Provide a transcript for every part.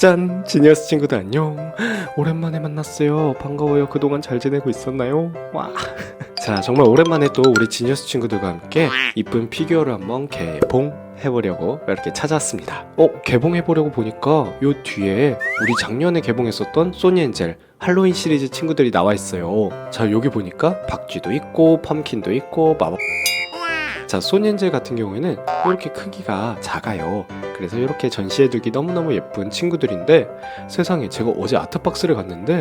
짠! 지니어스 친구들 안녕. 오랜만에 만났어요. 반가워요. 그동안 잘 지내고 있었나요? 와. 자, 정말 오랜만에 또 우리 지니어스 친구들과 함께 이쁜 피규어를 한번 개봉 해보려고 이렇게 찾아왔습니다. 어, 개봉해보려고 보니까 요 뒤에 우리 작년에 개봉했었던 소니 엔젤 할로윈 시리즈 친구들이 나와 있어요. 자, 여기 보니까 박쥐도 있고 펌킨도 있고 마법 자, 소년제 같은 경우에는 이렇게 크기가 작아요. 그래서 이렇게 전시해두기 너무너무 예쁜 친구들인데 세상에 제가 어제 아트박스를 갔는데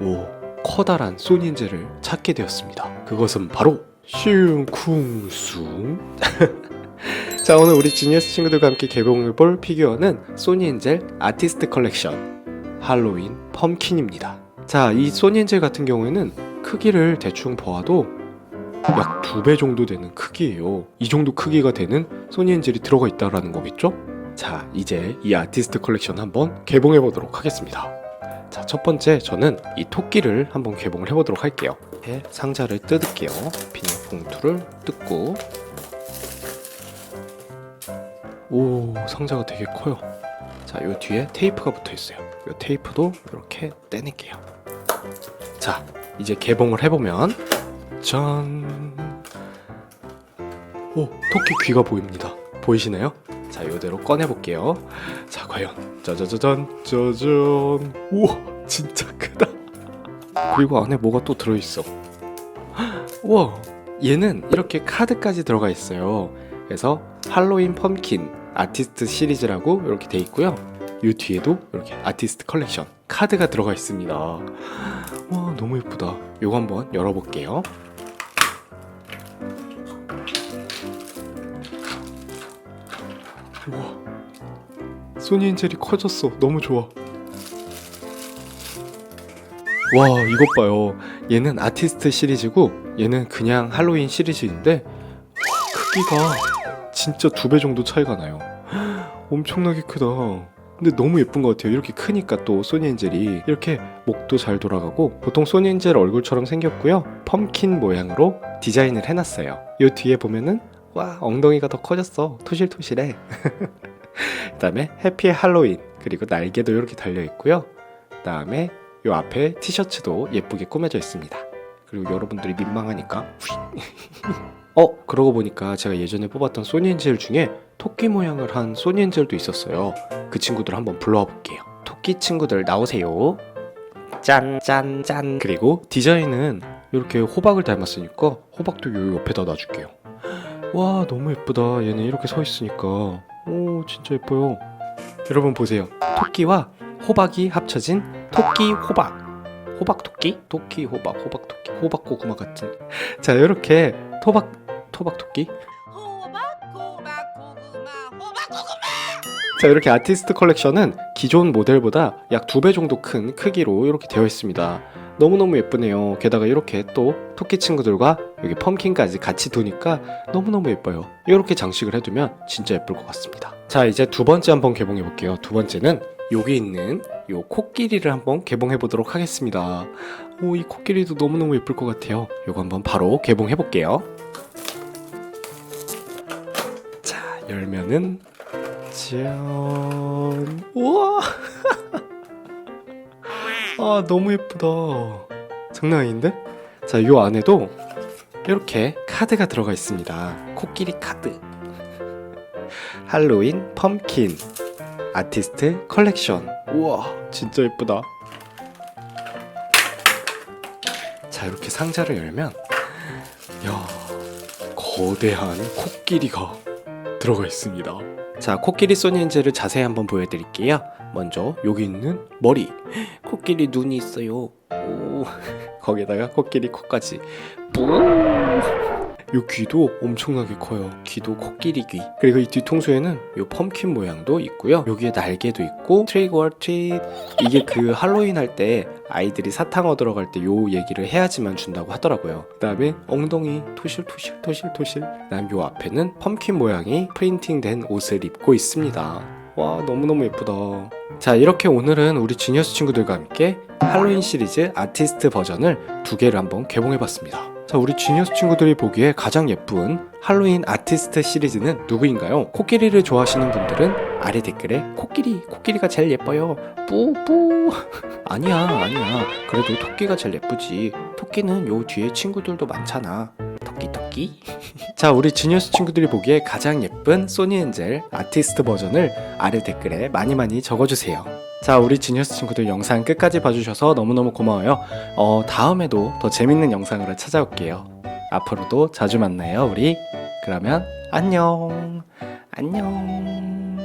오 커다란 소니엔젤을 찾게 되었습니다. 그것은 바로 슝쿵숭 자 오늘 우리 지니어스 친구들과 함께 개봉해볼 피규어는 소니엔젤 아티스트 컬렉션 할로윈 펌킨입니다. 자 이 소니엔젤 같은 경우에는 크기를 대충 보아도 약 두 배 정도 되는 크기예요. 이 정도 크기가 되는 소니 엔젤이 들어가 있다라는 거겠죠? 자, 이제 이 아티스트 컬렉션 한번 개봉해 보도록 하겠습니다. 자, 첫 번째 저는 이 토끼를 한번 개봉을 해 보도록 할게요. 네, 상자를 뜯을게요. 비닐 봉투를 뜯고 오, 상자가 되게 커요. 자, 요 뒤에 테이프가 붙어 있어요. 요 테이프도 이렇게 떼낼게요. 자, 이제 개봉을 해보면 짠. 오, 토끼 귀가 보입니다. 보이시나요? 자, 이대로 꺼내 볼게요. 자, 과연 짜자자잔 짜잔. 우와, 진짜 크다. 그리고 안에 뭐가 또 들어 있어. 우와, 얘는 이렇게 카드까지 들어가 있어요. 그래서 할로윈 펌킨 아티스트 시리즈라고 이렇게 돼 있고요. 이 뒤에도 이렇게 아티스트 컬렉션 카드가 들어가 있습니다. 와, 너무 예쁘다. 이거 한번 열어볼게요. 우와 소니 엔젤이 커졌어. 너무 좋아. 와 이것 봐요. 얘는 아티스트 시리즈고 얘는 그냥 할로윈 시리즈인데 크기가 진짜 두 배 정도 차이가 나요. 엄청나게 크다. 근데 너무 예쁜 것 같아요. 이렇게 크니까 또 소니 엔젤이 이렇게 목도 잘 돌아가고 보통 소니 엔젤 얼굴처럼 생겼고요. 펌킨 모양으로 디자인을 해놨어요. 이 뒤에 보면은 와 엉덩이가 더 커졌어. 토실토실해. 그 다음에 해피 할로윈 그리고 날개도 이렇게 달려 있고요. 그 다음에 요 앞에 티셔츠도 예쁘게 꾸며져 있습니다. 그리고 여러분들이 민망하니까 휘. 어 그러고 보니까 제가 예전에 뽑았던 소니엔젤 중에 토끼 모양을 한 소니엔젤도 있었어요. 그 친구들 한번 불러와 볼게요. 토끼 친구들 나오세요. 짠 짠 짠. 그리고 디자인은 이렇게 호박을 닮았으니까 호박도 요 옆에다 놔줄게요 와 너무 예쁘다. 얘는 이렇게 서 있으니까. 오 진짜 예뻐요. 여러분 보세요. 토끼와 호박이 합쳐진 토끼 호박. 호박 토끼? 토끼 호박 호박 토끼 호박 고구마 같은. 자 이렇게 토박 토박 토끼. 호박 호박 고구마 호박 고구마! 자 이렇게 아티스트 컬렉션은 기존 모델보다 약 두 배 정도 큰 크기로 이렇게 되어 있습니다 너무너무 예쁘네요. 게다가 이렇게 또 토끼 친구들과 여기 펌킨까지 같이 두니까 너무너무 예뻐요. 이렇게 장식을 해두면 진짜 예쁠 것 같습니다. 자 이제 두 번째 한번 개봉해 볼게요. 두 번째는 여기 있는 요 코끼리를 한번 개봉해 보도록 하겠습니다. 오 이 코끼리도 너무너무 예쁠 것 같아요. 요거 한번 바로 개봉해 볼게요. 자 열면은 짠! 우와 아 너무 예쁘다. 장난 아닌데? 자 요 안에도 이렇게 카드가 들어가 있습니다. 코끼리 카드. 할로윈 펌킨 아티스트 컬렉션. 우와 진짜 예쁘다. 자 이렇게 상자를 열면 야 거대한 코끼리가 들어가 있습니다. 자 코끼리 소니엔젤을 자세히 한번 보여드릴게요 먼저 여기 있는 머리 코끼리 눈이 있어요 오 거기다가 코끼리 코까지 요 귀도 엄청나게 커요. 귀도 코끼리 귀. 그리고 이 뒤통수에는 요 펌킨 모양도 있고요. 여기에 날개도 있고 트릭 월 트릿. 이게 그 할로윈 할 때 아이들이 사탕 얻으러 갈 때 요 얘기를 해야지만 준다고 하더라고요. 그다음에 엉덩이 토실토실 토실토실. 그다음 요 앞에는 펌킨 모양이 프린팅된 옷을 입고 있습니다. 와 너무너무 예쁘다. 자 이렇게 오늘은 우리 지니어스 친구들과 함께 할로윈 시리즈 아티스트 버전을 두 개를 한번 개봉해봤습니다. 자 우리 지니어스 친구들이 보기에 가장 예쁜 할로윈 아티스트 시리즈는 누구인가요? 코끼리를 좋아하시는 분들은 아래 댓글에 코끼리 코끼리가 제일 예뻐요 뿌뿌 아니야 아니야 그래도 토끼가 제일 예쁘지 토끼는 요 뒤에 친구들도 많잖아 토끼 자 우리 지니어스 친구들이 보기에 가장 예쁜 소니 엔젤 아티스트 버전을 아래 댓글에 많이 많이 적어주세요. 자 우리 지니어스 친구들 영상 끝까지 봐주셔서 너무너무 고마워요. 어 다음에도 더 재밌는 영상으로 찾아올게요. 앞으로도 자주 만나요 우리. 그러면 안녕. 안녕